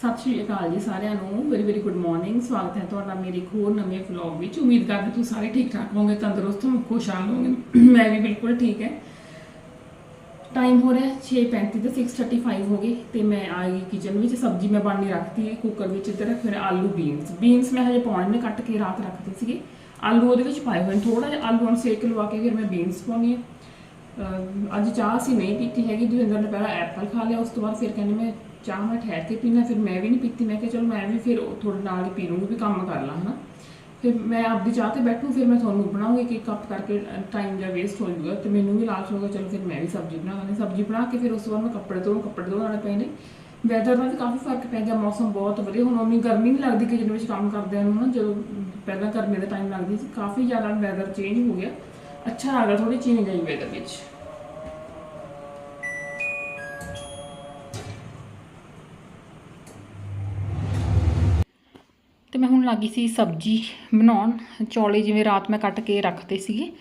ਸਤਿ ਸ਼੍ਰੀ ਅਕਾਲ ਜੀ ਸਾਰਿਆਂ ਨੂੰ। ਵੈਰੀ ਵੈਰੀ ਗੁੱਡ ਮਾਰਨਿੰਗ ਸਵਾਗਤ ਹੈ ਤੁਹਾਡਾ ਮੇਰੇ ਇੱਕ ਹੋਰ ਨਵੇਂ ਵਲੌਗ ਵਿੱਚ। ਉਮੀਦ ਕਰਦੇ ਤੁਸੀਂ ਸਾਰੇ ਠੀਕ ਠਾਕ ਹੋਵੋਗੇ, ਤੰਦਰੁਸਤ ਹੋਵੋਗੇ ਖੁਸ਼ਹਾਲ ਹੋਵੋਗੇ। ਮੈਂ ਵੀ ਬਿਲਕੁਲ ਠੀਕ ਹੈ। ਟਾਈਮ ਹੋ ਰਿਹਾ 6:35 ਤੇ 6:35 ਹੋ ਗਏ ਤੇ ਮੈਂ ਆ ਗਈ ਕਿਚਨ ਵਿੱਚ। ਸਬਜ਼ੀ ਮੈਂ ਬਣਨੀ ਰੱਖਤੀ ਹੈ ਕੁੱਕਰ ਵਿੱਚ ਇੱਧਰ ਰੱਖੇ ਹੋਏ ਆਲੂ ਬੀਨਸ ਬੀਨਸ ਮੈਂ ਹਜੇ ਪਾਉਣੇ ਨੇ ਕੱਟ ਕੇ ਰਾਤ ਰੱਖਦੇ ਸੀਗੇ। ਆਲੂ ਉਹਦੇ ਵਿੱਚ ਪਾਏ ਹੋਏ ਨੇ। ਥੋੜਾ ਜਿਹਾ ਆਲੂ ਨੂੰ ਸੇਕ ਲਵਾ ਕੇ ਫਿਰ ਮੈਂ ਬੀਨਸ ਪਾਉਣੀ ਹੈ। ਅੱਜ ਚਾਹ ਸੀ ਨਹੀਂ ਪੀਤੀ ਹੈਗੀ। ਦਵਿੰਦਰ ਨੇ ਪਹਿਲਾਂ ਐਪਲ ਖਾ ਲਿਆ, ਉਸ ਤੋਂ ਬਾਅਦ ਫਿਰ ਕਹਿੰਦੇ ਮੈਂ ਚਾਹ ਮੈਂ ਠਹਿਰ ਕੇ ਪੀਣਾ ਫਿਰ ਮੈਂ ਵੀ ਨਹੀਂ ਪੀਤੀ। ਮੈਂ ਕਿਹਾ, ਚਲੋ ਮੈਂ ਵੀ ਫਿਰ ਥੋੜੇ ਨਾਲ ਹੀ ਪੀ ਲੂੰਗੀ ਵੀ ਕੰਮ ਕਰ ਲਾਂ, ਹਨਾ। ਫਿਰ ਮੈਂ ਆਪਦੀ ਚਾਹ ਤੇ ਬੈਠੂ, ਫਿਰ ਮੈਂ ਤੁਹਾਨੂੰ ਬਣਾਉਂਗੀ ਕਿ ਕੱਪ ਕਰਕੇ ਟਾਈਮ ਜਾਂ ਵੇਸਟ ਹੋ ਜਾਊਗਾ। ਤੇ ਮੈਨੂੰ ਵੀ ਲਾਲਚ ਹੋਊਗਾ, ਚਲੋ ਫਿਰ ਮੈਂ ਵੀ ਸਬਜ਼ੀ ਬਣਾ ਲੈਂਦੀ ਸਬਜ਼ੀ ਬਣਾ ਕੇ ਫਿਰ ਉਸ ਤੋਂ ਬਾਅਦ ਮੈਂ ਕੱਪੜੇ ਧੋਣ ਕੱਪੜੇ ਧੋਣ ਵਾਲੇ ਪਏ ਨੇ ਵੈਦਰ ਦਾ ਵੀ ਕਾਫੀ ਫ਼ਰਕ ਪੈ ਗਿਆ, ਮੌਸਮ ਬਹੁਤ ਵਧੀਆ। ਹੁਣ ਉਨੀ ਗਰਮੀ ਨਹੀਂ ਲੱਗਦੀ ਕਿ ਜਿਹਦੇ ਵਿੱਚ ਕੰਮ ਕਰਦੇ ਨੂੰ ਨਾ ਜਦੋਂ ਪਹਿਲਾਂ ਗਰਮੀ ਦਾ ਟਾਈਮ ਲੱਗਦੀ ਸੀ, ਕਾਫੀ ਜ਼ਿਆਦਾ ਵੈਦਰ ਚੇਂਜ ਹੋ ਗਿਆ। ਅੱਛਾ, ਆ ਗਿਆ ਥੋੜੀ ਚੇਂਜ ਆਈ ਵੈਦਰ ਵਿੱਚ। ਮੈਂ ਹੁਣ ਲੱਗੀ ਸੀ ਸਬਜ਼ੀ ਬਣਾਉਣ। ਚੌਲੇ ਜਿਵੇਂ ਰਾਤ ਮੈਂ ਕੱਟ ਕੇ ਰੱਖਦੇ ਸੀਗੇ।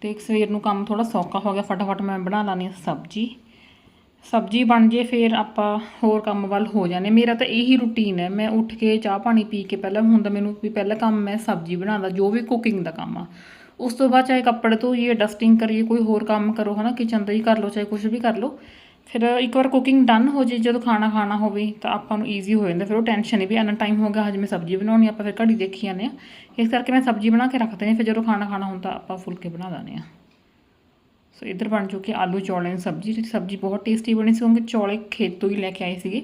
ਤੇ ਸਵੇਰ ਨੂੰ ਕੰਮ ਥੋੜਾ ਸੌਖਾ ਹੋ ਗਿਆ। ਫਟਾਫਟ ਮੈਂ ਬਣਾ ਲਾਨੀ ਸਬਜ਼ੀ। ਸਬਜ਼ੀ ਬਣ ਜੇ ਫਿਰ ਆਪਾਂ ਹੋਰ ਕੰਮ ਵੱਲ ਹੋ ਜਾਣੇ ਮੇਰਾ ਤਾਂ ਇਹੀ ਰੁਟੀਨ ਹੈ। ਮੈਂ ਉੱਠ ਕੇ ਚਾਹ ਪਾਣੀ ਪੀ ਕੇ ਪਹਿਲਾਂ ਹੁੰਦਾ ਮੈਨੂੰ ਵੀ ਪਹਿਲਾ ਕੰਮ ਮੈਂ ਸਬਜ਼ੀ ਬਣਾਉਂਦਾ, ਜੋ ਵੀ ਕੁਕਿੰਗ ਦਾ ਕੰਮ ਆ। ਉਸ ਤੋਂ ਬਾਅਦ ਚਾਹੇ ਕੱਪੜੇ ਧੋਈਏ ਡਸਟਿੰਗ ਕਰੀਏ, ਕੋਈ ਹੋਰ ਕੰਮ ਕਰੋ, ਹਨਾ ਕਿਚਨ ਦਾ ਹੀ ਕਰ ਲਓ, ਚਾਹੇ ਕੁਝ ਵੀ ਕਰ ਲਓ। ਫਿਰ ਇੱਕ ਵਾਰ ਕੁਕਿੰਗ ਡਨ ਹੋ ਜੇ, ਜਦੋਂ ਖਾਣਾ ਖਾਣਾ ਹੋਵੇ, ਤਾਂ ਆਪਾਂ ਨੂੰ ਈਜ਼ੀ ਹੋ ਜਾਂਦਾ। ਫਿਰ ਉਹ ਟੈਨਸ਼ਨ ਨਹੀਂ ਵੀ ਇੰਨਾ ਟਾਈਮ ਹੋ ਗਿਆ, ਹਜੇ ਮੈਂ ਸਬਜ਼ੀ ਬਣਾਉਣੀ ਆਪਾਂ ਫਿਰ ਘੜੀ ਦੇਖੀ ਜਾਂਦੇ ਆ। ਇਸ ਕਰਕੇ ਮੈਂ ਸਬਜ਼ੀ ਬਣਾ ਕੇ ਰੱਖਦੇ ਨੇ ਫਿਰ ਜਦੋਂ ਖਾਣਾ ਖਾਣਾ ਹੁੰਦਾ, ਆਪਾਂ ਫੁਲਕੇ ਬਣਾ ਲੈਂਦੇ ਆ। ਸੋ ਇੱਧਰ ਬਣ ਚੁੱਕੀ ਆਲੂ ਚੌਲਾਂ ਦੀ ਸਬਜ਼ੀ, ਜਿਹੜੀ ਸਬਜ਼ੀ ਬਹੁਤ ਟੇਸਟੀ ਬਣੀ ਸੀ, ਕਿਉਂਕਿ ਚੌਲੇ ਖੇਤੋਂ ਹੀ ਲੈ ਕੇ ਆਏ ਸੀਗੇ।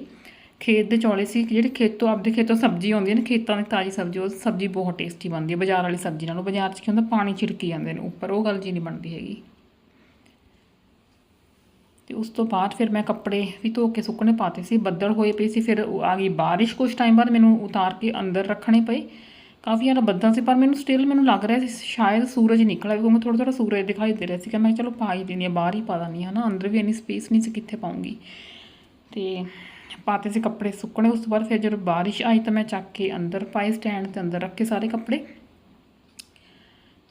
ਖੇਤ ਦੇ ਚੌਲੇ ਸੀ, ਜਿਹੜੇ ਖੇਤੋਂ, ਆਪਦੇ ਖੇਤੋਂ ਸਬਜ਼ੀ ਆਉਂਦੀ ਹੈ ਖੇਤਾਂ ਦੀ ਤਾਜ਼ੀ ਸਬਜ਼ੀ, ਉਹ ਸਬਜ਼ੀ ਬਹੁਤ ਟੇਸਟੀ ਬਣਦੀ ਹੈ ਬਾਜ਼ਾਰ ਵਾਲੀ ਸਬਜ਼ੀ ਨਾਲੋਂ। ਬਾਜ਼ਾਰ 'ਚ ਕੀ ਹੁੰਦਾ, ਪਾਣੀ ਛਿੜਕੀ ਜਾਂਦੇ ਨੇ, ਉੱਪਰ ਉਹ ਗੱਲ ਜੀ ਨਹੀਂ ਬਣਦੀ ਹੈਗੀ। ਤੇ ਉਸ ਤੋਂ ਬਾਅਦ ਫਿਰ ਮੈਂ ਕੱਪੜੇ ਵੀ ਧੋ ਕੇ ਸੁੱਕਣੇ ਪਾਤੇ ਸੀ, ਬੱਦਲ ਹੋਏ ਪਏ ਸੀ, ਫਿਰ ਆ ਗਈ ਬਾਰਿਸ਼ ਕੁਝ ਟਾਈਮ ਬਾਅਦ ਮੈਨੂੰ ਉਤਾਰ ਕੇ ਅੰਦਰ ਰੱਖਣੇ ਪਏ। ਕਾਫੀ ਜ਼ਿਆਦਾ ਬੱਦਲ ਸੀ, ਪਰ ਮੈਨੂੰ ਸਟਿਲ ਮੈਨੂੰ ਲੱਗ ਰਿਹਾ ਸੀ, ਸ਼ਾਇਦ ਸੂਰਜ ਨਿਕਲਿਆ ਕਿਉਂਕਿ ਥੋੜਾ ਥੋੜਾ ਸੂਰਜ ਦਿਖਾਈ ਦੇ ਰਿਹਾ ਸੀ ਕਿ ਮੈਂ ਚਲੋ ਪਾ ਹੀ ਦਿੰਦੀ ਹਾਂ, ਬਾਹਰ ਹੀ ਪਾ ਦਿੰਦੀ ਹਾਂ ਨਾ ਅੰਦਰ ਵੀ ਇੰਨੀ ਸਪੇਸ ਨਹੀਂ ਸੀ ਕਿੱਥੇ ਪਾਉਂਗੀ। ਤੇ ਪਾਤੇ ਸੀ ਕੱਪੜੇ ਸੁੱਕਣੇ, ਉਸ ਤੋਂ ਬਾਅਦ ਫਿਰ ਜਦੋਂ ਬਾਰਿਸ਼ ਆਈ ਤਾਂ ਮੈਂ ਚੱਕ ਕੇ ਅੰਦਰ ਪਾਏ ਸਟੈਂਡ ਤੇ ਅੰਦਰ ਰੱਖ ਕੇ ਸਾਰੇ ਕੱਪੜੇ।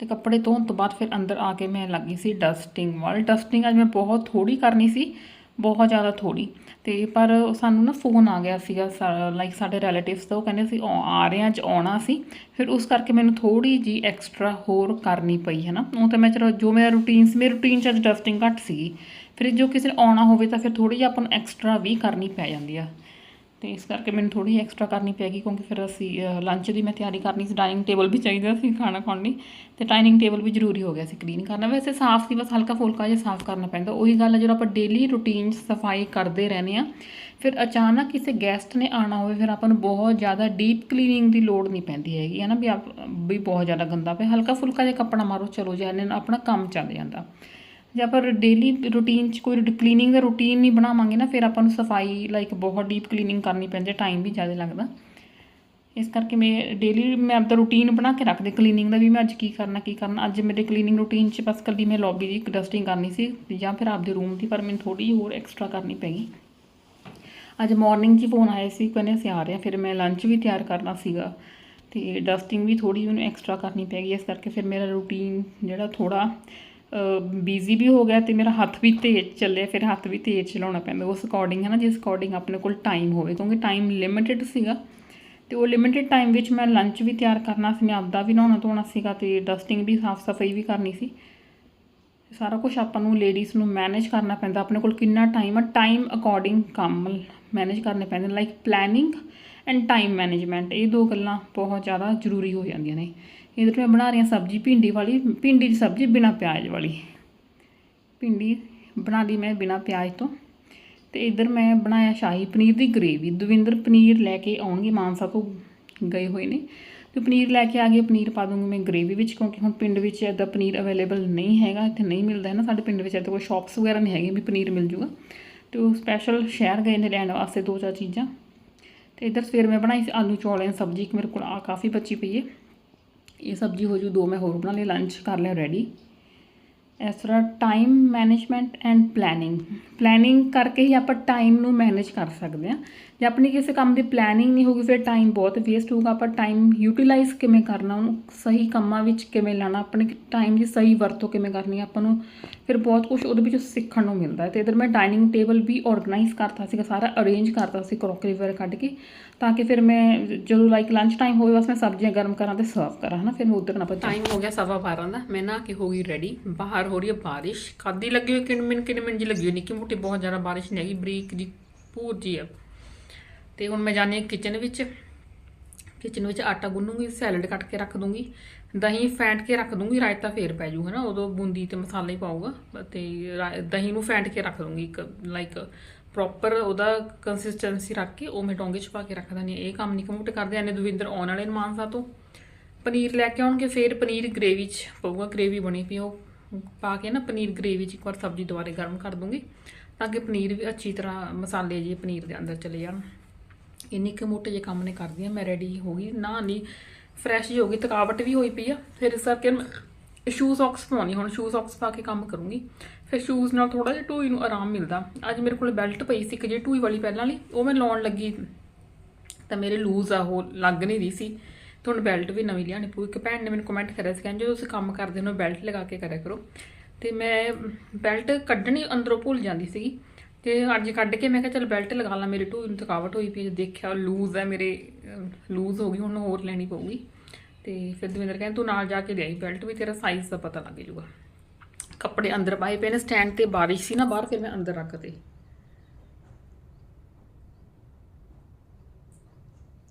ਤੇ ਕੱਪੜੇ ਧੋਣ ਤੋਂ ਬਾਅਦ ਫਿਰ ਅੰਦਰ ਆ ਕੇ ਮੈਂ ਲੱਗੀ ਸੀ ਡਸਟਿੰਗ ਵਾਲ ਡਸਟਿੰਗ ਅੱਜ ਮੈਂ ਬਹੁਤ ਥੋੜੀ ਕਰਨੀ ਸੀ, ਬਹੁਤ ਜ਼ਿਆਦਾ ਥੋੜੀ ਤੇ ਪਰ ਸਾਨੂੰ ਨਾ ਫੋਨ ਆ ਗਿਆ ਸੀਗਾ ਲਾਈਕ ਸਾਡੇ ਰਿਲੇਟਿਵਸ ਦਾ, ਉਹ ਕਹਿੰਦੇ ਸੀ ਆ- ਰਹੇ ਆ, ਅੱਜ ਆਉਣਾ ਸੀ। ਫਿਰ ਉਸ ਕਰਕੇ ਮੈਨੂੰ ਥੋੜੀ ਜੀ ਐਕਸਟਰਾ ਹੋਰ ਕਰਨੀ ਪਈ, ਹੈ ਨਾ? ਉਹ ਤਾਂ ਮੈਂ ਚਲੋ, ਜੋ ਮੇਰਾ ਰੂਟੀਨ ਸੀ, ਮੇਰੀ ਰੂਟੀਨ ਚ ਅੱਜ ਡਸਟਿੰਗ ਘੱਟ ਸੀਗੀ। ਫਿਰ ਜੋ ਕਿਸੇ ਨੇ ਆਉਣਾ ਹੋਵੇ ਤਾਂ ਫਿਰ ਥੋੜੀ ਜਿਹੀ ਆਪਾਂ ਨੂੰ ਐਕਸਟਰਾ ਵੀ ਕਰਨੀ ਪੈ ਜਾਂਦੀ ਆ। ਤੇ ਇਸ ਕਰਕੇ ਮੈਨੂੰ ਥੋੜੀ ਐਕਸਟਰਾ ਕਰਨੀ ਪੈਗੀ ਕਿਉਂਕਿ ਫਿਰ ਅਸੀਂ ਲੰਚ ਦੀ ਮੈਂ ਤਿਆਰੀ ਕਰਨੀ ਸੀ ਡਾਈਨਿੰਗ ਟੇਬਲ ਵੀ ਚਾਹੀਦਾ ਸੀ ਖਾਣਾ ਖਾਣ ਲਈ ਤੇ ਡਾਈਨਿੰਗ ਟੇਬਲ ਵੀ ਜ਼ਰੂਰੀ ਹੋ ਗਿਆ ਸੀ ਕਲੀਨ ਕਰਨਾ। ਵੈਸੇ ਸਾਫ਼ ਸੀ, ਬਸ ਹਲਕਾ ਫੁਲਕਾ ਜਿਹਾ ਸਾਫ਼ ਕਰਨਾ ਪੈਂਦਾ। ਉਹੀ ਗੱਲ ਹੈ, ਜਦੋਂ ਆਪਾਂ ਡੇਲੀ ਰੂਟੀਨ 'ਚ ਸਫ਼ਾਈ ਕਰਦੇ ਰਹਿੰਦੇ ਆ ਫਿਰ ਅਚਾਨਕ ਕਿਸੇ ਗੈਸਟ ਨੇ ਆਣਾ ਹੋਵੇ, ਫਿਰ ਆਪਾਂ ਨੂੰ ਬਹੁਤ ਜ਼ਿਆਦਾ ਡੀਪ ਕਲੀਨਿੰਗ ਦੀ ਲੋੜ ਨਹੀਂ ਪੈਂਦੀ ਹੈਗੀ, ਹੈ ਨਾ? ਵੀ ਆਪ, ਵੀ ਬਹੁਤ ਜ਼ਿਆਦਾ ਗੰਦਾ ਪਿਆ। ਹਲਕਾ ਫੁਲਕਾ ਜਿਹਾ ਕੱਪੜਾ ਮਾਰੋ, ਚਲੋ ਜਾਂਦੇ ਨਾਲ ਆਪਣਾ ਕੰਮ ਚੱਲ ਜਾਂਦਾ। ਜੇ ਆਪਾਂ ਡੇਲੀ ਰੂਟੀਨ 'ਚ ਕੋਈ ਕਲੀਨਿੰਗ ਦਾ ਰੂਟੀਨ ਨਹੀਂ ਬਣਾਵਾਂਗੇ ਨਾ, ਫਿਰ ਆਪਾਂ ਨੂੰ ਸਫ਼ਾਈ ਲਾਈਕ ਬਹੁਤ ਡੀਪ ਕਲੀਨਿੰਗ ਕਰਨੀ ਪੈਂਦੀ ਟਾਈਮ ਵੀ ਜ਼ਿਆਦਾ ਲੱਗਦਾ। ਇਸ ਕਰਕੇ ਮੈਂ ਡੇਲੀ ਮੈਂ ਆਪਦਾ ਰੂਟੀਨ ਬਣਾ ਕੇ ਰੱਖਦੇ ਕਲੀਨਿੰਗ ਦਾ ਵੀ ਮੈਂ ਅੱਜ ਕੀ ਕਰਨਾ ਕੀ ਕਰਨਾ। ਅੱਜ ਮੇਰੇ ਕਲੀਨਿੰਗ ਰੂਟੀਨ 'ਚ ਬਸ ਕੱਲੀ ਮੈਂ ਲੌਬੀ ਦੀ ਡਸਟਿੰਗ ਕਰਨੀ ਸੀ, ਜਾਂ ਫਿਰ ਆਪਦੇ ਰੂਮ ਦੀ, ਪਰ ਮੈਨੂੰ ਥੋੜੀ ਜਿਹੀ ਹੋਰ ਐਕਸਟਰਾ ਕਰਨੀ ਪੈਗੀ ਅੱਜ ਮਾਰਨਿੰਗ 'ਚ ਫੋਨ ਆਇਆ ਸੀ, ਕਹਿੰਦੇ ਅਸੀਂ ਆ ਰਹੇ ਹਾਂ, ਫਿਰ ਮੈਂ ਲੰਚ ਵੀ ਤਿਆਰ ਕਰਨਾ ਸੀਗਾ, ਤੇ ਡਸਟਿੰਗ ਵੀ ਥੋੜੀ ਮੈਨੂੰ ਐਕਸਟਰਾ ਕਰਨੀ ਪੈਗੀ ਇਸ ਕਰਕੇ ਫਿਰ ਮੇਰਾ ਰੂਟੀਨ ਜਿਹੜਾ ਥੋੜਾ ਬੀਜ਼ੀ ਵੀ ਹੋ ਗਿਆ ਤੇ ਮੇਰਾ ਹੱਥ ਵੀ ਤੇਜ਼ ਚੱਲਿਆ, ਫਿਰ ਹੱਥ ਵੀ ਤੇਜ਼ ਚਲਾਉਣਾ ਪੈਂਦਾ ਉਸ ਅਕੋਰਡਿੰਗ ਹੈ ਨਾ, ਜਿਸ ਅਕੋਰਡਿੰਗ ਆਪਣੇ ਕੋਲ ਟਾਈਮ ਹੋਵੇ, ਕਿਉਂਕਿ ਟਾਈਮ ਲਿਮਿਟਿਡ ਸੀਗਾ। ਤੇ ਉਹ ਲਿਮਿਟਿਡ ਟਾਈਮ ਵਿੱਚ ਮੈਂ ਲੰਚ ਵੀ ਤਿਆਰ ਕਰਨਾ ਸੀ, ਮੈਂ ਆਪਦਾ ਵੀ ਨਹਾਉਣਾ ਧੋਣਾ ਸੀਗਾ ਤੇ ਡਸਟਿੰਗ ਵੀ ਸਾਫ਼ ਸਫ਼ਾਈ ਵੀ ਕਰਨੀ ਸੀ। ਸਾਰਾ ਕੁਝ ਆਪਾਂ ਨੂੰ ਲੇਡੀਜ਼ ਨੂੰ ਮੈਨੇਜ ਕਰਨਾ ਪੈਂਦਾ। ਆਪਣੇ ਕੋਲ ਕਿੰਨਾ ਟਾਈਮ ਆ ਟਾਈਮ ਅਕੋਰਡਿੰਗ ਕੰਮ ਮੈਨੇਜ ਕਰਨੇ ਪੈਂਦੇ like planning and time management ਇਹ ਦੋ ਗੱਲਾਂ ਬਹੁਤ ਜ਼ਿਆਦਾ ਜ਼ਰੂਰੀ ਹੋ ਜਾਂਦੀਆਂ ਨੇ। ਇਧਰ ਮੈਂ ਬਣਾ ਰਹੀ ਹਾਂ ਸਬਜ਼ੀ, ਭਿੰਡੀ ਵਾਲੀ, ਭਿੰਡੀ ਦੀ ਸਬਜ਼ੀ ਬਿਨਾ ਪਿਆਜ਼ ਵਾਲੀ। ਭਿੰਡੀ ਬਣਾ ਲਈ ਮੈਂ ਬਿਨਾ ਪਿਆਜ਼ ਤੋਂ। ਤੇ ਇਧਰ ਮੈਂ ਬਣਾਇਆ ਸ਼ਾਹੀ ਪਨੀਰ ਦੀ ਗ੍ਰੇਵੀ ਦਵਿੰਦਰ ਪਨੀਰ ਲੈ ਕੇ ਆਉਣਗੇ ਮਾਨਸਾ ਤੋਂ ਗਏ ਹੋਏ ਨੇ। ਤੇ ਪਨੀਰ ਲੈ ਕੇ ਆ ਗਏ, ਪਨੀਰ ਪਾ ਦੂੰਗੀ ਮੈਂ ਗ੍ਰੇਵੀ ਵਿੱਚ, ਕਿਉਂਕਿ ਹੁਣ ਪਿੰਡ ਵਿੱਚ ਇੱਦਾਂ ਪਨੀਰ ਅਵੇਲੇਬਲ ਨਹੀਂ ਹੈਗਾ, ਇੱਥੇ ਨਹੀਂ ਮਿਲਦਾ ਹੈ ਨਾ। ਸਾਡੇ ਪਿੰਡ ਵਿੱਚ ਇੱਦਾਂ ਕੋਈ ਸ਼ਾਪਸ ਵਗੈਰਾ ਨਹੀਂ ਹੈਗੇ ਵੀ ਪਨੀਰ ਮਿਲ ਜੂਗਾ। ਤੇ ਉਹ ਸਪੈਸ਼ਲ ਸ਼ਹਿਰ ਗਏ ਨੇ ਲੈਣ ਵਾਸਤੇ ਦੋ ਚਾਰ ਚੀਜ਼ਾਂ। ਤੇ ਇਧਰ ਸਵੇਰ ਮੈਂ ਬਣਾਈ ਸੀ ਆਲੂ ਚੌਲਾਂ ਦੀ ਸਬਜ਼ੀ, ਇੱਕ ਮੇਰੇ ਕੋਲ ਆ ਕਾਫੀ ਬਚੀ ਪਈ ਹੈ ਇਹ ਸਬਜ਼ੀ ਹੋ ਜੂ ਦੋ, ਮੈਂ ਹੋਰ ਬਣਾ ਲਈ ਲੰਚ ਕਰ ਲਿਆ ਰੈਡੀ ਇਸ ਤਰ੍ਹਾਂ time management and planning planning ਕਰਕੇ ਹੀ ਆਪਾਂ ਟਾਈਮ ਨੂੰ ਮੈਨੇਜ ਕਰ ਸਕਦੇ ਹਾਂ। ਜੇ ਆਪਣੀ ਕਿਸੇ ਕੰਮ ਦੀ ਪਲੈਨਿੰਗ ਨਹੀਂ ਹੋਊਗੀ, ਫਿਰ ਟਾਈਮ ਬਹੁਤ ਵੇਸਟ ਹੋਊਗਾ। ਆਪਾਂ ਟਾਈਮ ਯੂਟਿਲਾਈਜ਼ ਕਿਵੇਂ ਕਰਨਾ, ਉਹਨੂੰ ਸਹੀ ਕੰਮਾਂ ਵਿੱਚ ਕਿਵੇਂ ਲਾਣਾ, ਆਪਣੇ ਟਾਈਮ ਦੀ ਸਹੀ ਵਰਤੋਂ ਕਿਵੇਂ ਕਰਨੀ ਆਪਾਂ ਨੂੰ, ਫਿਰ ਬਹੁਤ ਕੁਝ ਉਹਦੇ ਵਿੱਚੋਂ ਸਿੱਖਣ ਨੂੰ ਮਿਲਦਾ ਹੈ। ਤੇ ਇਧਰ ਮੈਂ ਡਾਈਨਿੰਗ ਟੇਬਲ ਵੀ ਆਰਗੇਨਾਈਜ਼ ਕਰਤਾ ਸੀਗਾ, ਸਾਰਾ ਅਰੇਂਜ ਕਰਤਾ ਸੀ ਕਰੋਕਰੀ ਵਗੈਰਾ ਕੱਢ ਕੇ, ਤਾਂ ਕਿ ਫਿਰ ਮੈਂ ਜਦੋਂ ਲਾਈਕ ਲੰਚ ਟਾਈਮ ਹੋਵੇ, ਬਸ ਮੈਂ ਸਬਜ਼ੀਆਂ ਗਰਮ ਕਰਾਂ ਤੇ ਸਰਵ ਕਰਾਂ, ਹਨਾ? ਫਿਰ ਮੈਂ ਉਧਰ ਨਾ ਭੱਜਾਂ। ਟਾਈਮ ਹੋ ਗਿਆ ਸਵਾ 12 ਦਾ, ਮੈਂ ਨਾ ਕਿ ਹੋ ਗਈ ਰੈਡੀ ਬਾਹਰ ਹੋ ਰਹੀ ਹੈ ਬਾਰਿਸ਼। ਖਾਦੀ ਲੱਗੀ ਹੋਈ ਕਿਣ ਮਿੰਟ ਕਿਣ ਮਿੰਟ ਜੀ ਲੱਗੀ ਹੋਈ, ਨਿੱਕੀ ਮੋਟੀ ਬਹੁਤ ਜ਼ਿਆਦਾ ਬਾਰਿਸ਼ ਨਹੀਂ ਹੈਗੀ, ਬਰੀਕ ਜੀ ਪੂਰ ਜੀ ਆ ਤੇ ਹੁਣ ਮੈਂ ਜਾਣੀ ਕਿਚਨ ਵਿੱਚ। ਕਿਚਨ ਵਿੱਚ ਆਟਾ ਗੁੰਨੂਗੀ ਸੈਲਡ ਕੱਟ ਕੇ ਰੱਖ ਦੂੰਗੀ। ਦਹੀਂ ਫੈਂਟ ਕੇ ਰੱਖ ਦੂੰਗੀ, ਰਾਇਤਾ ਫੇਰ ਪੈ ਜੂ ਹਨਾ ਉਦੋਂ ਬੂੰਦੀ ਤੇ ਮਸਾਲੇ ਪਾਊਗਾ। ਤੇ ਰਾ- ਦਹੀਂ ਨੂੰ ਫੈਂਟ ਕੇ ਰੱਖ ਦੂੰਗੀ, ਇੱਕ ਲਾਈਕ ਪ੍ਰੋਪਰ ਉਹਦਾ ਕੰਸਿਸਟੈਂਸੀ ਰੱਖ ਕੇ, ਉਹ ਮੈਂ ਡੋਂਗੇ ਚ ਪਾ ਕੇ ਰੱਖ ਦਿੰਦੀ ਹਾਂ। ਇਹ ਕੰਮ ਨਿੱਕੇ ਮੋਟੇ ਕਰਦੇ ਆਨੇ ਦਵਿੰਦਰ ਆਉਣ ਵਾਲੇ ਮਾਨਸਾ ਤੋਂ। ਪਨੀਰ ਲੈ ਕੇ ਆਉਣਗੇ, ਫਿਰ ਪਨੀਰ ਗ੍ਰੇਵੀ ਚ ਪਊਗਾ ਗ੍ਰੇਵੀ ਬਣੀ ਪਈ ਉਹ। ਪਾ ਕੇ ਨਾ ਪਨੀਰ ਗ੍ਰੇਵੀ ਚ ਇੱਕ ਵਾਰ ਸਬਜ਼ੀ ਦੁਬਾਰੇ ਗਰਮ ਕਰ ਦੂੰਗੀ, ਤਾਂ ਕਿ ਪਨੀਰ ਵੀ ਅੱਛੀ ਤਰ੍ਹਾਂ ਮਸਾਲੇ ਜੀ ਪਨੀਰ ਦੇ ਅੰਦਰ ਚਲੇ ਜਾਣ। ਇੰਨੀ ਕੁ ਮੋਟੇ ਜਿਹੇ ਕੰਮ ਨੇ ਕਰਦੀ ਆ ਮੈਂ ਰੈਡੀ ਹੋ ਗਈ। ਨਾ, ਨਹੀਂ ਫਰੈਸ਼ ਹੀ ਹੋ ਗਈ, ਥਕਾਵਟ ਵੀ ਹੋਈ ਪਈ ਆ। ਫਿਰ ਇਸ ਕਰਕੇ ਸ਼ੂ ਸੌਕਸ ਪਾਉਣੀ, ਹੁਣ ਸ਼ੂ ਸੌਕਸ ਪਾ ਕੇ ਕੰਮ ਕਰੂੰਗੀ। ਫਿਰ ਸ਼ੂਜ਼ ਨਾਲ ਥੋੜਾ ਜਿਹਾ ਢੂਈ ਨੂੰ ਆਰਾਮ ਮਿਲਦਾ। ਅੱਜ ਮੇਰੇ ਕੋਲ ਬੈਲਟ ਪਈ ਸੀ, ਇੱਕ ਜਿਹੜੀ ਢੂਈ ਵਾਲੀ ਪਹਿਲਾਂ ਵਾਲੀ, ਉਹ ਮੈਂ ਲਾਉਣ ਲੱਗੀ। ਤਾਂ ਮੇਰੇ ਲੂਜ਼ ਆ, ਉਹ ਲੱਗ ਨਹੀਂ ਰਹੀ ਸੀ। ਤੇ ਹੁਣ ਬੈਲਟ ਵੀ ਨਵੀਂ ਲਿਆਣੀ ਪਊ। ਇੱਕ ਭੈਣ ਨੇ ਮੈਨੂੰ ਕਮੈਂਟ ਕਰਿਆ ਸੀ, ਕਹਿੰਦੇ ਜਦੋਂ ਤੁਸੀਂ ਕੰਮ ਕਰਦੇ ਹੋ ਬੈਲਟ ਲਗਾ ਕੇ ਕਰਿਆ ਕਰੋ। ਤੇ ਮੈਂ ਬੈਲਟ ਕੱਢਣੀ ਅੰਦਰੋਂ ਭੁੱਲ ਜਾਂਦੀ ਸੀਗੀ। ਤੇ ਅੱਜ ਕੱਢ ਕੇ ਮੈਂ ਕਿਹਾ ਚਲ ਬੈਲਟ ਲਗਾ ਲਾਂ, ਮੇਰੇ ਢੂਈ ਨੂੰ ਥਕਾਵਟ ਹੋਈ ਪਈ ਹੈ। ਦੇਖਿਆ ਲੂਜ਼ ਹੈ ਮੇਰੇ ਲੂਜ਼ ਹੋ ਗਈ, ਹੁਣ ਹੋਰ ਲੈਣੀ ਪਊਗੀ। ਤੇ ਫਿਰ ਦਵਿੰਦਰ ਕਹਿੰਦੇ, ਤੂੰ ਨਾਲ ਜਾ ਕੇ ਲਿਆਈ ਬੈਲਟ, ਵੀ ਤੇਰਾ ਸਾਈਜ਼ ਦਾ ਪਤਾ ਲੱਗ ਜਾਊਗਾ। ਕੱਪੜੇ ਅੰਦਰ ਪਾਏ ਪਏ ਨੇ ਸਟੈਂਡ ਤੇ ਬਾਰਿਸ਼ ਸੀ ਨਾ ਬਾਹਰ, ਫਿਰ ਮੈਂ ਅੰਦਰ ਰੱਖਤੇ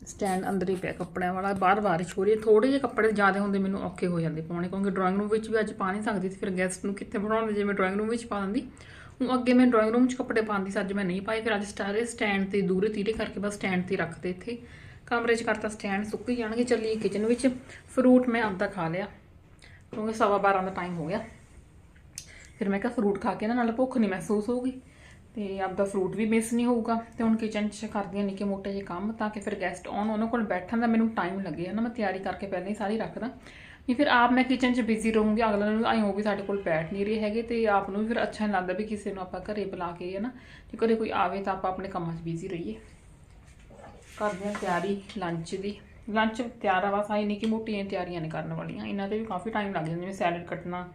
ਸਟੈਂਡ ਅੰਦਰ ਹੀ ਪਿਆ ਕੱਪੜਿਆਂ ਵਾਲਾ, ਬਾਹਰ ਬਾਰਿਸ਼ ਹੋ ਰਹੀ ਹੈ। ਥੋੜੇ ਜਿਹੇ ਕੱਪੜੇ ਜ਼ਿਆਦਾ ਹੁੰਦੇ ਮੈਨੂੰ ਔਖੇ ਹੋ ਜਾਂਦੇ ਪਾਉਣੇ, ਕਿਉਂਕਿ ਡਰਾਇੰਗ ਰੂਮ ਵਿੱਚ ਵੀ ਅੱਜ ਪਾ ਨਹੀਂ ਸਕਦੀ ਸੀ, ਫਿਰ ਗੈਸਟ ਨੂੰ ਕਿੱਥੇ ਬਣਾਉਂਦੇ ਜੇ ਮੈਂ ਡਰਾਇੰਗ ਰੂਮ ਵਿੱਚ ਪਾ ਦਿੰਦੀ। ਅੱਗੇ ਮੈਂ ਡਰਾਇੰਗ ਰੂਮ 'ਚ ਕੱਪੜੇ ਪਾਉਂਦੀ ਸੀ, ਅੱਜ ਮੈਂ ਨਹੀਂ ਪਾਏ, ਫਿਰ ਅੱਜ ਸਟਾਰੇ ਸਟੈਂਡ ਤੇ ਦੂਰੇ ਤੀਰੇ ਕਰਕੇ ਬਸ ਸਟੈਂਡ ਤੇ ਰੱਖਦੇ ਇੱਥੇ। ਕਮਰੇ 'ਚ ਕਰਤਾ ਸਟੈਂਡ ਸੁੱਕ ਹੀ ਜਾਣਗੇ ਚੱਲੀ ਕਿਚਨ ਵਿੱਚ। ਫਰੂਟ ਮੈਂ ਆਪਦਾ ਖਾ ਲਿਆ, ਕਿਉਂਕਿ ਸਵਾ 12 ਦਾ ਟਾਈਮ ਹੋ ਗਿਆ। ਫਿਰ ਮੈਂ ਕਿਹਾ ਫਰੂਟ ਖਾ ਕੇ ਨਾ, ਨਾਲ ਭੁੱਖ ਨਹੀਂ ਮਹਿਸੂਸ ਹੋਊਗੀ। ਤੇ ਆਪਦਾ ਫਰੂਟ ਵੀ ਮਿਸ ਨਹੀਂ ਹੋਊਗਾ। ਤੇ ਹੁਣ ਕਿਚਨ 'ਚ ਕਰਦੀ ਹਾਂ ਨਿੱਕੇ ਮੋਟੇ ਜਿਹੇ ਕੰਮ, ਤਾਂ ਕਿ ਫਿਰ ਗੈਸਟ ਆਉਣ, ਉਹਨਾਂ ਕੋਲ ਬੈਠਣ ਦਾ ਮੈਨੂੰ ਟਾਈਮ ਲੱਗੇ। ਹੈ ਨਾ ਮੈਂ ਤਿਆਰੀ ਕਰਕੇ ਪਹਿਲਾਂ ਹੀ ਸਾਰੀ ਰੱਖਦਾ। ਨਹੀਂ, ਫਿਰ ਆਪ ਮੈਂ ਕਿਚਨ 'ਚ ਬਿਜ਼ੀ ਰਹੂੰਗੀ, ਅਗਲੇ ਨੂੰ ਆਈ ਹੋ ਵੀ ਸਾਡੇ ਕੋਲ ਬੈਠ ਨਹੀਂ ਰਹੇ ਹੈਗੇ ਤੇ ਆਪ ਨੂੰ ਵੀ ਫਿਰ ਅੱਛਾ ਨਹੀਂ ਲੱਗਦਾ ਵੀ ਕਿਸੇ ਨੂੰ ਆਪਾਂ ਘਰੇ ਬੁਲਾ ਕੇ ਹੈ ਨਾ ਜੇ ਘਰੇ ਕੋਈ ਆਵੇ ਤਾਂ ਆਪਾਂ ਆਪਣੇ ਕੰਮਾਂ 'ਚ ਬਿਜ਼ੀ ਰਹੀਏ। ਕਰਦੇ ਹਾਂ ਤਿਆਰੀ ਲੰਚ ਦੀ। ਲੰਚ ਤਿਆਰ ਆ, ਬਸ ਆਈ ਨਿੱਕੀ ਮੋਟੀਆਂ ਤਿਆਰੀਆਂ ਨੇ ਕਰਨ ਵਾਲੀਆਂ, ਇਹਨਾਂ ਤੇ ਵੀ ਕਾਫੀ ਟਾਈਮ ਲੱਗ ਜਾਂਦਾ, ਜਿਵੇਂ ਸੈਲਡ ਕੱਟਣਾ,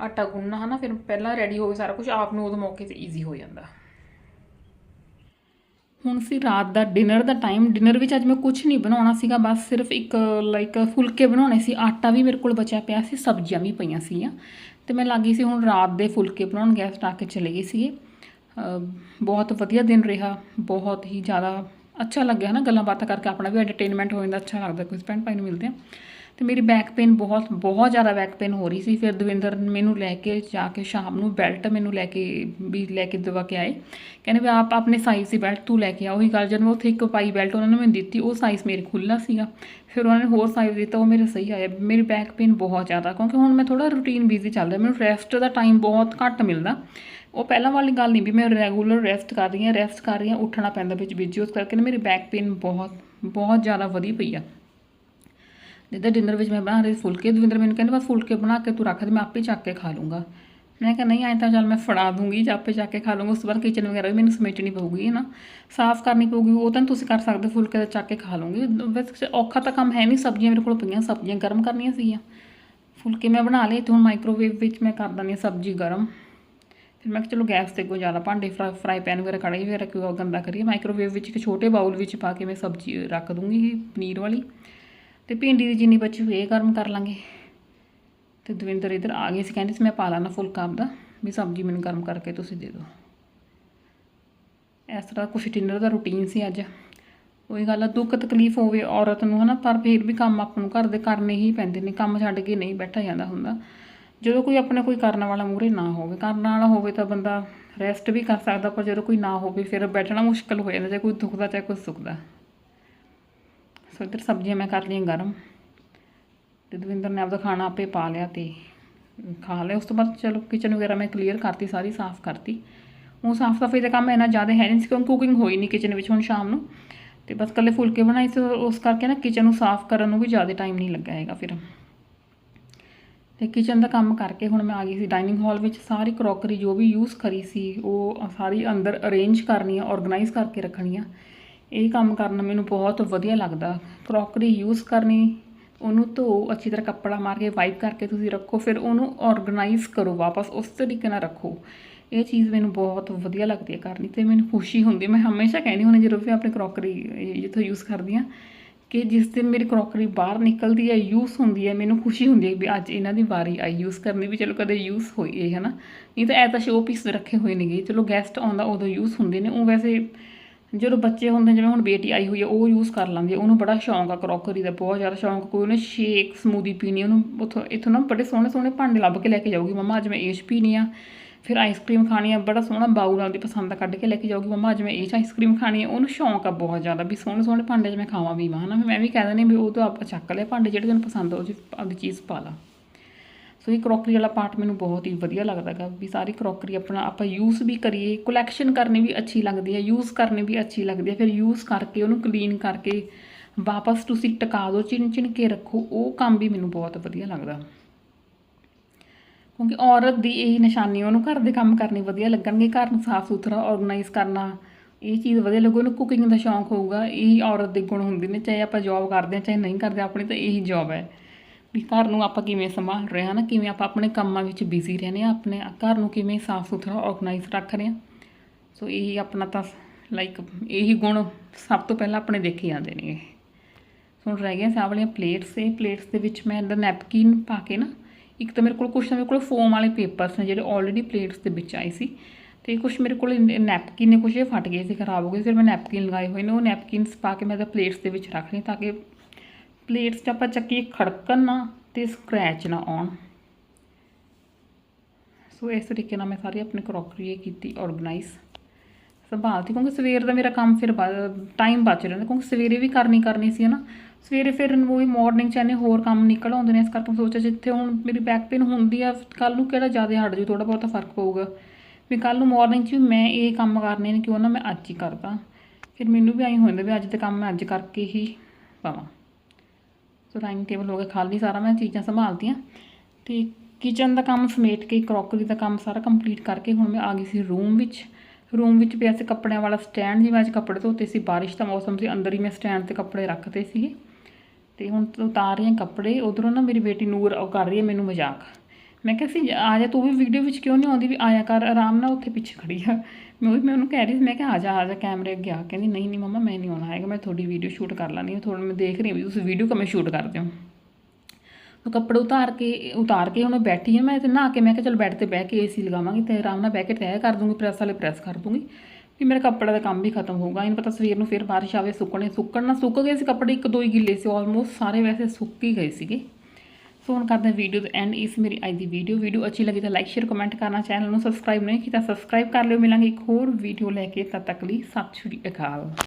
ਆਟਾ ਗੁੰਨਣਾ ਹਨਾ, ਫਿਰ ਪਹਿਲਾਂ ਰੈਡੀ ਹੋਵੇ ਸਾਰਾ ਕੁਝ ਆਪ ਨੂੰ ਉਹਦੇ ਮੌਕੇ ਤੇ ਈਜ਼ੀ ਹੋ ਜਾਂਦਾ। ਹੁਣ ਸੀ ਰਾਤ ਦਾ ਡਿਨਰ ਦਾ ਟਾਈਮ ਡਿਨਰ ਵਿੱਚ ਅੱਜ ਮੈਂ ਕੁਝ ਨਹੀਂ ਬਣਾਉਣਾ ਸੀਗਾ, ਬਸ ਸਿਰਫ ਇੱਕ ਲਾਈਕ ਫੁਲਕੇ ਬਣਾਉਣੇ ਸੀ। ਆਟਾ ਵੀ ਮੇਰੇ ਕੋਲ ਬਚਿਆ ਪਿਆ ਸੀ, ਸਬਜ਼ੀਆਂ ਵੀ ਪਈਆਂ ਸੀਗੀਆਂ। ਤੇ ਮੈਂ ਲੱਗੀ ਸੀ ਹੁਣ ਰਾਤ ਦੇ ਫੁਲਕੇ ਬਣਾਉਣ ਗੈਸ ਆ ਕੇ ਚਲੇ ਗਏ ਸੀਗੇ। ਬਹੁਤ ਵਧੀਆ ਦਿਨ ਰਿਹਾ, ਬਹੁਤ ਹੀ ਜ਼ਿਆਦਾ ਅੱਛਾ ਲੱਗਿਆ ਨਾ ਗੱਲਾਂ ਬਾਤਾਂ ਕਰਕੇ, ਆਪਣਾ ਵੀ ਐਂਟਰਟੇਨਮੈਂਟ ਹੋ ਜਾਂਦਾ, ਅੱਛਾ ਲੱਗਦਾ। ਕੋਈ ਸਪੈਂਡ ਪਾਈ ਨੂੰ ਮਿਲਦੇ ਆ ਤੇ ਮੇਰੀ ਬੈਕ ਪੇਨ ਬਹੁਤ ਬਹੁਤ ਜ਼ਿਆਦਾ ਬੈਕ ਪੇਨ ਹੋ ਰਹੀ ਸੀ। ਫਿਰ ਦਵਿੰਦਰ ਮੈਨੂੰ ਲੈ ਕੇ ਜਾ ਕੇ ਸ਼ਾਮ ਨੂੰ ਬੈਲਟ ਮੈਨੂੰ ਲੈ ਕੇ ਵੀ ਲੈ ਕੇ ਦਵਾ ਕੇ ਆਏ। ਕਹਿੰਦੇ ਵੀ ਆਪ ਆਪਣੇ ਸਾਈਜ਼ ਦੀ ਬੈਲਟ ਤੂੰ ਲੈ ਕੇ ਆ। ਉਹੀ ਗੱਲ ਜਦ ਮੈਂ ਉੱਥੇ ਇੱਕ ਪਾਈ ਬੈਲਟ ਉਹਨਾਂ ਨੇ ਮੈਨੂੰ ਦਿੱਤੀ, ਉਹ ਸਾਈਜ਼ ਮੇਰੇ ਖੁੱਲਾ ਸੀਗਾ। ਫਿਰ ਉਹਨਾਂ ਨੇ ਹੋਰ ਸਾਈਜ਼ ਦਿੱਤਾ, ਉਹ ਮੇਰੇ ਸਹੀ ਆਇਆ ਮੇਰੀ ਬੈਕ ਪੇਨ ਬਹੁਤ ਜ਼ਿਆਦਾ, ਕਿਉਂਕਿ ਹੁਣ ਮੈਂ ਥੋੜਾ ਰੂਟੀਨ ਬਿਜ਼ੀ ਚੱਲ ਰਿਹਾ। ਮੈਨੂੰ ਰੈਸਟ ਦਾ ਟਾਈਮ ਬਹੁਤ ਘੱਟ ਮਿਲਦਾ। ਉਹ ਪਹਿਲਾਂ ਵਾਲੀ ਗੱਲ ਨਹੀਂ ਵੀ ਮੈਂ ਰੈਗੂਲਰ ਰੈਸਟ ਕਰ ਰਹੀ ਹਾਂ ਰੈਸਟ ਕਰ ਰਹੀ ਹਾਂ, ਉੱਠਣਾ ਪੈਂਦਾ ਵਿੱਚ ਵਿੱਚ ਉਸ ਕਰਕੇ ਮੇਰੀ ਬੈਕ ਪੇਨ ਬਹੁਤ ਬਹੁਤ ਜ਼ਿਆਦਾ ਵਧੀ ਪਈ ਆ। ਜਿੱਦਾਂ ਡਿਨਰ ਵਿੱਚ ਮੈਂ ਬਣਾ ਰਹੀ ਫੁਲਕੇ, ਦਵਿੰਦਰ ਮੈਨੂੰ ਕਹਿੰਦੇ, ਬਸ ਫੁਲਕੇ ਬਣਾ ਕੇ ਤੂੰ ਰੱਖ ਦੇ, ਮੈਂ ਆਪੇ ਚੱਕ ਕੇ ਖਾ ਲੂੰਗਾ। ਮੈਂ ਕਿਹਾ, ਨਹੀਂ, ਐਂ ਤਾਂ ਚੱਲ ਮੈਂ ਫੜਾ ਦੂੰਗੀ, ਜਾਂ ਆਪੇ ਚੱਕ ਕੇ ਖਾ ਲੂੰਗਾ, ਉਸ ਤੋਂ ਬਾਅਦ ਕਿਚਨ ਵਗੈਰਾ ਵੀ ਮੈਨੂੰ ਸਮੇਟਣੀ ਪਊਗੀ ਨਾ? ਸਾਫ਼ ਕਰਨੀ ਪਊਗੀ, ਉਹ ਤਾਂ ਤੁਸੀਂ ਕਰ ਸਕਦੇ, ਫੁਲਕੇ ਦਾ ਚੱਕ ਕੇ ਖਾ ਲੂੰਗੀ। ਵੈਸੇ ਔਖਾ ਤਾਂ ਕੰਮ ਹੈ ਨਹੀਂ, ਸਬਜ਼ੀਆਂ ਮੇਰੇ ਕੋਲ ਪਈਆਂ, ਸਬਜ਼ੀਆਂ ਗਰਮ ਕਰਨੀਆਂ ਸੀਗੀਆਂ। ਫੁਲਕੇ ਮੈਂ ਬਣਾ ਲਏ, ਤੇ ਹੁਣ ਮਾਈਕ੍ਰੋਵੇਵ ਵਿੱਚ ਮੈਂ ਕਰ ਦਿੰਦੀ ਹਾਂ ਸਬਜ਼ੀ ਗਰਮ। ਫਿਰ ਮੈਂ ਕਿਹਾ, ਚਲੋ ਗੈਸ ਤੇ ਕੋਈ ਜ਼ਿਆਦਾ ਭਾਂਡੇ ਫਰਾ ਫਰਾਈ ਪੈਨ ਵਗੈਰਾ ਕੜਾਈ ਵਗੈਰਾ ਕਿਉਂ ਗੰਦਾ ਕਰੀਏ? ਮਾਈਕ੍ਰੋਵੇਵ ਵਿੱਚ ਇੱਕ ਛੋਟੇ ਬਾਉਲ ਵਿੱਚ ਪਾ ਕੇ ਮੈਂ ਸਬਜ਼ੀ ਰੱਖ ਦੂੰਗੀ, ਪਨੀਰ ਵਾਲੀ। ਤੇ ਭਿੰਡੀ ਦੀ ਜਿੰਨੀ ਬਚੀ ਹੋਈ ਇਹ ਗਰਮ ਕਰ ਲਾਂਗੇ। ਤੇ ਦਵਿੰਦਰ ਇੱਧਰ ਆ ਗਏ ਸੀ, ਕਹਿੰਦੇ ਸੀ ਮੈਂ ਪਾ ਲਾਣਾ ਫੁਲਕਾ ਆਪਦਾ, ਵੀ ਸਬਜ਼ੀ ਮੈਨੂੰ ਗਰਮ ਕਰਕੇ ਤੁਸੀਂ ਦੇ ਦਿਓ। ਇਸ ਤਰ੍ਹਾਂ ਕੁਛ ਡਿਨਰ ਦਾ ਰੁਟੀਨ ਸੀ ਅੱਜ। ਉਹੀ ਗੱਲ ਆ, ਦੁੱਖ ਤਕਲੀਫ ਹੋਵੇ ਔਰਤ ਨੂੰ ਹਨਾ, ਪਰ ਫਿਰ ਵੀ ਕੰਮ ਆਪਾਂ ਨੂੰ ਘਰ ਦੇ ਕਰਨੇ ਹੀ ਪੈਂਦੇ ਨੇ, ਕੰਮ ਛੱਡ ਕੇ ਨਹੀਂ ਬੈਠਾ ਜਾਂਦਾ ਹੁੰਦਾ। ਜਦੋਂ ਕੋਈ ਆਪਣਾ ਕੋਈ ਕਰਨ ਵਾਲਾ ਮੂਹਰੇ ਨਾ ਹੋਵੇ, ਕਰਨ ਵਾਲਾ ਹੋਵੇ ਤਾਂ ਬੰਦਾ ਰੈਸਟ ਵੀ ਕਰ ਸਕਦਾ, ਪਰ ਜਦੋਂ ਕੋਈ ਨਾ ਹੋਵੇ, ਫਿਰ ਬੈਠਣਾ ਮੁਸ਼ਕਲ ਹੋ ਜਾਂਦਾ, ਚਾਹੇ ਕੋਈ ਦੁਖਦਾ ਚਾਹੇ ਕੋਈ ਸੁੱਖਦਾ ਸੋ ਇੱਧਰ ਸਬਜ਼ੀਆਂ ਮੈਂ ਕਰ ਲਈਆਂ ਗਰਮ ਤੇ ਦਵਿੰਦਰ ਨੇ ਆਪਦਾ ਖਾਣਾ ਆਪੇ ਪਾ ਲਿਆ ਤੇ ਖਾ ਲਿਆ। ਉਸ ਤੋਂ ਬਾਅਦ ਚਲੋ ਕਿਚਨ ਵਗੈਰਾ ਮੈਂ ਕਲੀਅਰ ਕਰਤੀ, ਸਾਰੀ ਸਾਫ਼ ਕਰਤੀ। ਉਹ ਸਾਫ਼ ਸਫ਼ਾਈ ਦਾ ਕੰਮ ਇੰਨਾ ਜ਼ਿਆਦਾ ਹੈ ਨਹੀਂ ਸੀ ਕਿਉਂਕਿ ਕੁਕਿੰਗ ਹੋਈ ਨਹੀਂ ਕਿਚਨ ਵਿੱਚ ਹੁਣ ਸ਼ਾਮ ਨੂੰ। ਤੇ ਬਸ ਕੱਲੇ ਫੁਲਕੇ ਬਣਾਏ ਸੀ ਉਸ ਕਰਕੇ ਨਾ ਕਿਚਨ ਨੂੰ ਸਾਫ਼ ਕਰਨ ਨੂੰ ਵੀ ਜ਼ਿਆਦਾ ਟਾਈਮ ਨਹੀਂ ਲੱਗਾ ਹੈਗਾ ਫਿਰ। ਤੇ ਕਿਚਨ ਦਾ ਕੰਮ ਕਰਕੇ ਹੁਣ ਮੈਂ ਆ ਗਈ ਸੀ ਡਾਈਨਿੰਗ ਹਾਲ ਵਿੱਚ। ਸਾਰੀ ਕਰੋਕਰੀ ਜੋ ਵੀ ਯੂਜ਼ ਕਰੀ ਸੀ ਉਹ ਸਾਰੀ ਅੰਦਰ ਅਰੇਂਜ ਕਰਨੀ ਆ ਆਰਗੇਨਾਈਜ਼ ਕਰਕੇ ਰੱਖਣੀ ਆ ਇਹ ਕੰਮ ਕਰਨਾ ਮੈਨੂੰ ਬਹੁਤ ਵਧੀਆ ਲੱਗਦਾ। ਕਰੋਕਰੀ ਯੂਜ਼ ਕਰਨੀ, ਉਹਨੂੰ ਧੋ, ਅੱਛੀ ਤਰ੍ਹਾਂ ਕੱਪੜਾ ਮਾਰ ਕੇ ਵਾਈਪ ਕਰਕੇ ਤੁਸੀਂ ਰੱਖੋ, ਫਿਰ ਉਹਨੂੰ ਆਰਗੇਨਾਈਜ਼ ਕਰੋ ਵਾਪਸ, ਉਸ ਤਰੀਕੇ ਨਾਲ ਰੱਖੋ। ਇਹ ਚੀਜ਼ ਮੈਨੂੰ ਬਹੁਤ ਵਧੀਆ ਲੱਗਦੀ ਹੈ ਕਰਨੀ ਤੇ ਮੈਨੂੰ ਖੁਸ਼ੀ ਹੁੰਦੀ ਮੈਂ ਹਮੇਸ਼ਾ ਕਹਿੰਦੀ ਹੁੰਦੀ ਜਦੋਂ ਵੀ ਆਪਣੀ ਕਰੋਕਰੀ ਜਿੱਥੋਂ ਯੂਜ਼ ਕਰਦੀ ਹਾਂ, ਕਿ ਜਿਸ ਦਿਨ ਮੇਰੀ ਕਰੋਕਰੀ ਬਾਹਰ ਨਿਕਲਦੀ ਹੈ ਯੂਜ਼ ਹੁੰਦੀ ਹੈ, ਮੈਨੂੰ ਖੁਸ਼ੀ ਹੁੰਦੀ ਹੈ ਵੀ ਅੱਜ ਇਹਨਾਂ ਦੀ ਵਾਰੀ ਆਈ ਯੂਜ਼ ਕਰਨੀ ਵੀ ਚਲੋ ਕਦੇ ਯੂਜ਼ ਹੋਈ ਹੈ ਨਾ ਨਹੀਂ ਤਾਂ ਐ ਤਾਂ ਸ਼ੋਅ ਪੀਸ ਰੱਖੇ ਹੋਏ ਨੇਗੇ। ਚਲੋ ਗੈਸਟ ਆਉਂਦਾ ਉਦੋਂ ਯੂਜ਼ ਹੁੰਦੇ ਨੇ, ਉਹ ਵੈਸੇ ਜਦੋਂ ਬੱਚੇ ਹੁੰਦੇ ਜਿਵੇਂ ਹੁਣ ਬੇਟੀ ਆਈ ਹੋਈ ਹੈ ਉਹ ਯੂਜ਼ ਕਰ ਲੈਂਦੀ ਹੈ ਉਹਨੂੰ ਬੜਾ ਸ਼ੌਂਕ ਆ ਕਰੋਕਰੀ ਦਾ, ਬਹੁਤ ਜ਼ਿਆਦਾ ਸ਼ੌਂਕ ਕੋਈ ਉਹਨੇ ਸ਼ੇਕ ਸਮੂਦੀ ਪੀਣੀ ਉਹਨੂੰ ਉੱਥੋਂ, ਇੱਥੋਂ ਨਾ ਬੜੇ ਸੋਹਣੇ ਸੋਹਣੇ ਭਾਂਡੇ ਲੱਭ ਕੇ ਲੈ ਕੇ ਜਾਊਗੀ ਮੰਮਾ, ਅੱਜ ਮੈਂ ਇਹ 'ਚ ਪੀਣੀ ਆ। ਫਿਰ ਆਈਸਕ੍ਰੀਮ ਖਾਣੀ ਆ, ਬੜਾ ਸੋਹਣਾ ਬਾਊਲ ਆਉਂਦੀ ਪਸੰਦ ਦਾ ਕੱਢ ਕੇ ਲੈ ਕੇ ਜਾਊਗੀ ਮੰਮਾ, ਅੱਜ ਮੈਂ ਇਹ 'ਚ ਆਈਸਕ੍ਰੀਮ ਖਾਣੀ ਆ। ਉਹਨੂੰ ਸ਼ੌਂਕ ਆ ਬਹੁਤ ਜ਼ਿਆਦਾ ਵੀ ਸੋਹਣੇ ਸੋਹਣੇ ਭਾਂਡੇ 'ਚ ਮੈਂ ਖਾਵਾਂ ਵੀ ਹਨਾ। ਮੈਂ ਵੀ ਕਹਿ ਦਿੰਦੀ ਵੀ ਉਹ ਤੋਂ ਆਪਾਂ ਚੱਕ ਲਿਆ ਭਾਂਡੇ, ਜਿਹੜੇ ਤੈਨੂੰ ਪਸੰਦ ਆ, ਉਹ 'ਚ ਆਪਦੀ ਚੀਜ਼ ਪਾ ਲਾ। ਸੋ ਇਹ ਕਰੋਕਰੀ ਵਾਲਾ ਪਾਰਟ ਮੈਨੂੰ ਬਹੁਤ ਹੀ ਵਧੀਆ ਲੱਗਦਾ ਗਾ ਵੀ ਸਾਰੀ ਕਰੋਕਰੀ ਆਪਣਾ, ਆਪਾਂ ਯੂਜ਼ ਵੀ ਕਰੀਏ ਕਲੈਕਸ਼ਨ ਕਰਨੀ ਵੀ ਅੱਛੀ ਲੱਗਦੀ ਹੈ ਯੂਜ਼ ਕਰਨੀ ਵੀ ਅੱਛੀ ਲੱਗਦੀ ਹੈ, ਫਿਰ ਯੂਜ਼ ਕਰਕੇ ਉਹਨੂੰ ਕਲੀਨ ਕਰਕੇ ਵਾਪਸ ਤੁਸੀਂ ਟਿਕਾ ਦਿਓ, ਚਿਣ ਚਿਣ ਕੇ ਰੱਖੋ, ਉਹ ਕੰਮ ਵੀ ਮੈਨੂੰ ਬਹੁਤ ਵਧੀਆ ਲੱਗਦਾ। ਕਿਉਂਕਿ ਔਰਤ ਦੀ ਇਹ ਨਿਸ਼ਾਨੀ ਉਹਨੂੰ ਘਰ ਦੇ ਕੰਮ ਕਰਨੇ ਵਧੀਆ ਲੱਗਣਗੇ, ਘਰ ਨੂੰ ਸਾਫ਼ ਸੁਥਰਾ ਆਰਗੇਨਾਈਜ਼ ਕਰਨਾ, ਇਹ ਚੀਜ਼ ਵਧੀਆ ਲੱਗੂ, ਉਹਨੂੰ ਕੁਕਿੰਗ ਦਾ ਸ਼ੌਂਕ ਹੋਊਗਾ, ਇਹੀ ਔਰਤ ਦੇ ਗੁਣ ਹੁੰਦੇ ਨੇ, ਚਾਹੇ ਆਪਾਂ ਜੌਬ ਕਰਦੇ ਹਾਂ, ਚਾਹੇ ਨਹੀਂ ਕਰਦੇ, ਆਪਣੀ ਤਾਂ ਇਹੀ ਜੌਬ ਹੈ। ਵੀ ਘਰ ਨੂੰ ਆਪਾਂ ਕਿਵੇਂ ਸੰਭਾਲ ਰਹੇ ਹਾਂ ਨਾ, ਕਿਵੇਂ ਆਪਾਂ ਆਪਣੇ ਕੰਮਾਂ ਵਿੱਚ ਬਿਜ਼ੀ ਰਹਿੰਦੇ ਹਾਂ, ਆਪਣੇ ਘਰ ਨੂੰ ਕਿਵੇਂ ਸਾਫ਼ ਸੁਥਰਾ ਆਰਗੇਨਾਈਜ਼ ਰੱਖ ਰਹੇ ਹਾਂ। ਸੋ ਇਹੀ ਆਪਣਾ ਤਾਂ ਲਾਈਕ ਇਹੀ ਗੁਣ ਸਭ ਤੋਂ ਪਹਿਲਾਂ ਆਪਣੇ ਦੇਖੇ ਜਾਂਦੇ ਨੇ ਹੁਣ ਰਹਿ ਗਈਆਂ ਸਾਹ ਵਾਲੀਆਂ ਪਲੇਟਸ ਇਹ ਪਲੇਟਸ ਦੇ ਵਿੱਚ ਮੈਂ ਅੰਦਰ ਨੈਪਕਿਨ ਪਾ ਕੇ ਨਾ, ਇੱਕ ਤਾਂ ਮੇਰੇ ਕੋਲ ਕੁਛ ਤਾਂ ਮੇਰੇ ਕੋਲ ਫੋਮ ਵਾਲੇ ਪੇਪਰਸ ਨੇ ਜਿਹੜੇ ਆਲਰੇਡੀ ਪਲੇਟਸ ਦੇ ਵਿੱਚ ਆਏ ਸੀ, ਤੇ ਕੁਛ ਮੇਰੇ ਕੋਲ ਨੈਪਕਿਨ ਨੇ ਕੁਛ ਇਹ ਫਟ ਗਏ ਸੀ, ਖਰਾਬ ਹੋ ਗਏ ਫਿਰ ਮੈਂ ਨੈਪਕਿਨ ਲਗਾਏ ਹੋਏ ਨੇ, ਉਹ ਨੈਪਕਿਨਸ ਪਾ ਕੇ ਮੈਂ ਤਾਂ ਪਲੇਟਸ ਦੇ ਵਿੱਚ ਰੱਖ ਲਈ ਤਾਂ ਕਿ ਪਲੇਟਸ 'ਚ ਆਪਾਂ ਚੱਕੀ ਖੜਕਣ ਨਾ ਤੇ ਸਕ੍ਰੈਚ ਨਾ ਆਉਣ। ਸੋ ਇਸ ਤਰੀਕੇ ਨਾਲ ਮੈਂ ਸਾਰੀ ਆਪਣੀ ਕਰੋਕਰੀ ਇਹ ਕੀਤੀ ਆਰਗੇਨਾਈਜ਼ ਸੰਭਾਲਤੀ ਕਿਉਂਕਿ ਸਵੇਰ ਦਾ ਮੇਰਾ ਕੰਮ ਫਿਰ ਟਾਈਮ ਬਚ ਜਾਂਦਾ ਕਿਉਂਕਿ ਸਵੇਰੇ ਵੀ ਕਰਨੀ ਕਰਨੀ ਸੀ ਨਾ ਸਵੇਰੇ ਫਿਰ ਉਹੀ ਮਾਰਨਿੰਗ ਚ ਇਹਨੇ ਹੋਰ ਕੰਮ ਨਿਕਲ ਆਉਂਦੇ ਨੇ, ਇਸ ਕਰਕੇ ਮੈਂ ਸੋਚਿਆ ਜਿੱਥੇ ਹੁਣ ਮੇਰੀ ਬੈਕ ਪੇਨ ਹੁੰਦੀ ਆ ਕੱਲ ਨੂੰ ਕਿਹੜਾ ਜ਼ਿਆਦਾ ਹਟ ਜੂ ਥੋੜਾ ਬਹੁਤਾ ਫ਼ਰਕ ਪਊਗਾ। ਵੀ ਕੱਲ ਨੂੰ ਮਾਰਨਿੰਗ ਚ ਵੀ ਮੈਂ ਇਹ ਕੰਮ ਕਰਨੇ ਨੇ, ਕਿਉਂ ਨਾ ਮੈਂ ਅੱਜ ਹੀ ਕਰਦਾ। ਫਿਰ ਮੈਨੂੰ ਵੀ ਐਂ ਹੋ ਜਾਂਦਾ ਵੀ ਅੱਜ ਤੇ ਕੰਮ ਮੈਂ ਅੱਜ ਕਰਕੇ ਹੀ ਪਾਵਾਂ। ਸੋ ਡਾਈਨਿੰਗ ਟੇਬਲ ਹੋ ਗਿਆ ਖਾਲੀ, ਸਾਰਾ ਮੈਂ ਚੀਜ਼ਾਂ ਸੰਭਾਲਤੀਆਂ। ਤੇ ਕਿਚਨ ਦਾ ਕੰਮ ਸਮੇਟ ਕੇ ਕਰੋਕਰੀ ਦਾ ਕੰਮ ਸਾਰਾ ਕੰਪਲੀਟ ਕਰਕੇ ਹੁਣ ਮੈਂ ਆ ਗਈ ਸੀ ਰੂਮ ਵਿੱਚ। ਰੂਮ ਵਿੱਚ ਪਿਆ ਸੀ ਕੱਪੜਿਆਂ ਵਾਲਾ ਸਟੈਂਡ ਜਿਵੇਂ ਅੱਜ ਕੱਪੜੇ ਧੋਤੇ ਸੀ, ਬਾਰਿਸ਼ ਦਾ ਮੌਸਮ ਸੀ, ਅੰਦਰ ਹੀ ਮੈਂ ਸਟੈਂਡ ਤੇ ਕੱਪੜੇ ਰੱਖਤੇ ਸੀਗੇ। ਤੇ ਹੁਣ ਉਤਾਰ ਰਹੀ ਹਾਂ ਕੱਪੜੇ, ਉਧਰੋਂ ਨਾ ਮੇਰੀ ਬੇਟੀ ਨੂਰ ਉਹ ਕਰ ਰਹੀ ਹੈ ਮੈਨੂੰ ਮਜ਼ਾਕ। ਮੈਂ ਕਿਹਾ, ਸੀ, ਆ ਜਾ, ਤੂੰ ਵੀ ਵੀਡੀਓ ਵਿੱਚ ਕਿਉਂ ਨਹੀਂ ਆਉਂਦੀ ਵੀ ਆਇਆ ਕਰ, ਆਰਾਮ ਨਾਲ ਉੱਥੇ ਪਿੱਛੇ ਖੜੀ ਆ। ਮੈਂ ਉਹੀ, ਮੈਂ ਉਹਨੂੰ ਕਹਿ ਰਹੀ ਸੀ, ਮੈਂ ਕਿਹਾ, ਆ ਜਾ ਆ ਜਾ ਕੈਮਰੇ ਅੱਗੇ ਆ। ਕਹਿੰਦੀ, ਨਹੀਂ ਨਹੀਂ ਮਮਾ, ਮੈਂ ਨਹੀਂ ਆਉਣਾ ਹੈਗਾ, ਮੈਂ ਤੁਹਾਡੀ ਵੀਡੀਓ ਸ਼ੂਟ ਕਰ ਲੈਣੀ ਥੋੜਾ ਮੈਂ ਦੇਖ ਰਹੀ ਹਾਂ ਵੀ ਤੁਸੀਂ ਵੀਡੀਓ ਕਿਵੇਂ ਸ਼ੂਟ ਕਰਦੇ ਹੋ? ਉਹ ਕੱਪੜੇ ਉਤਾਰ ਕੇ ਉਤਾਰ ਕੇ ਹੁਣ ਬੈਠੀ ਹਾਂ, ਮੈਂ ਤੇ ਨਹਾ ਕੇ, ਮੈਂ ਕਿਹਾ, ਚਲ ਬੈੱਡ ਤੇ ਬਹਿ ਕੇ ਏਸੀ ਲਗਾਵਾਂਗੀ ਤੇ ਆਰਾਮ ਨਾਲ ਬਹਿ ਕੇ ਤੈਅ ਕਰ ਦੂੰਗੀ ਪ੍ਰੈਸ ਵਾਲੇ ਪ੍ਰੈਸ ਕਰ ਦੂੰਗੀ। ਵੀ ਮੇਰਾ ਕੱਪੜੇ ਦਾ ਕੰਮ ਵੀ ਖਤਮ ਹੋਊਗਾ। ਇਹਨੂੰ ਪਤਾ ਸਵੇਰ ਨੂੰ ਫਿਰ ਬਾਰਿਸ਼ ਆਵੇ, ਸੁੱਕਣੇ, ਸੁੱਕਣ ਨਾ ਸੁੱਕ ਗਏ ਸੀ ਕੱਪੜੇ, ਇੱਕ ਦੋ ਹੀ ਗਿੱਲੇ ਸੀ ਆਲਮੋਸਟ ਸਾਰੇ ਵੈਸੇ ਸੁੱਕ ਹੀ ਗਏ ਸੀਗੇ। ਸੋ ਹੁਣ ਕਰਦੇ ਹਾਂ ਵੀਡੀਓ ਦਾ ਐਂਡ ਇਸ ਮੇਰੀ ਅੱਜ ਦੀ ਵੀਡੀਓ ਵੀਡੀਓ ਅੱਛੀ ਲੱਗੀ ਤਾਂ ਲਾਈਕ ਸ਼ੇਅਰ ਕਮੈਂਟ ਕਰਨਾ ਚੈਨਲ ਨੂੰ ਸਬਸਕ੍ਰਾਈਬ ਨਹੀਂ ਕੀਤਾ ਸਬਸਕ੍ਰਾਈਬ ਕਰ ਲਿਓ, ਮਿਲਾਂਗੇ ਇੱਕ ਹੋਰ ਵੀਡੀਓ ਲੈ ਕੇ, ਤਦ ਤੱਕ ਲਈ ਸਤਿ ਸ਼੍ਰੀ ਅਕਾਲ।